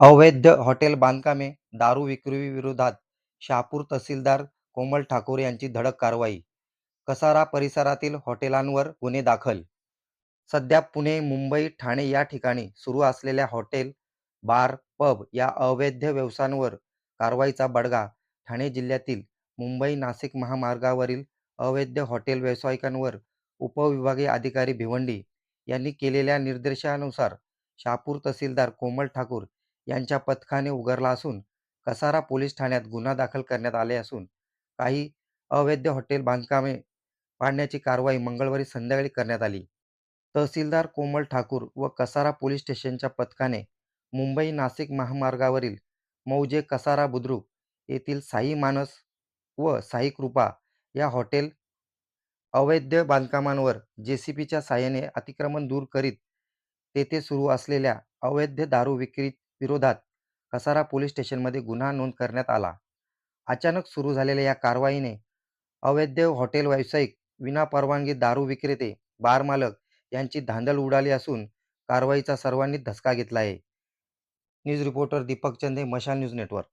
अवैध हॉटेल बांधकामे, दारू विक्रीविरोधात शहापूर तहसीलदार कोमल ठाकूर यांची धडक कारवाई, कसारा परिसरातील हॉटेलांवर गुन्हे दाखल. सध्या पुणे, मुंबई, ठाणे या ठिकाणी सुरू असलेल्या हॉटेल, बार, पब या अवैध व्यवसायांवर कारवाईचा बडगा ठाणे जिल्ह्यातील मुंबई-नाशिक महामार्गावरील अवैध हॉटेल व्यावसायिकांवर उपविभागीय अधिकारी भिवंडी यांनी केलेल्या निर्देशानुसार शहापूर तहसीलदार कोमल ठाकूर यांच्या पथकाने उघडला असून कसारा पोलीस ठाण्यात गुन्हा दाखल करण्यात आले असून काही अवैध हॉटेल बांधकामे पाडण्याची कारवाई मंगळवारी संध्याकाळी करण्यात आली. तहसीलदार कोमल ठाकूर व कसारा पोलीस स्टेशनच्या पथकाने मुंबई-नाशिक महामार्गावरील मौजे कसारा बुद्रुक येथील साई मानस व साई कृपा या हॉटेल अवैध बांधकामांवर जेसीबीच्या साहाय्याने अतिक्रमण दूर करीत तेथे सुरू असलेल्या अवैध दारू विक्री विरोधात कसारा पोलीस स्टेशनमध्ये गुन्हा नोंद करण्यात आला. अचानक सुरू झालेल्या या कारवाईने अवैध हॉटेल व्यावसायिक, विनापरवानगी दारू विक्रेते, बार मालक यांची धांदल उडाली असून कारवाईचा सर्वांनी धसका घेतला आहे. न्यूज रिपोर्टर दीपक चंदे, मशाल न्यूज नेटवर्क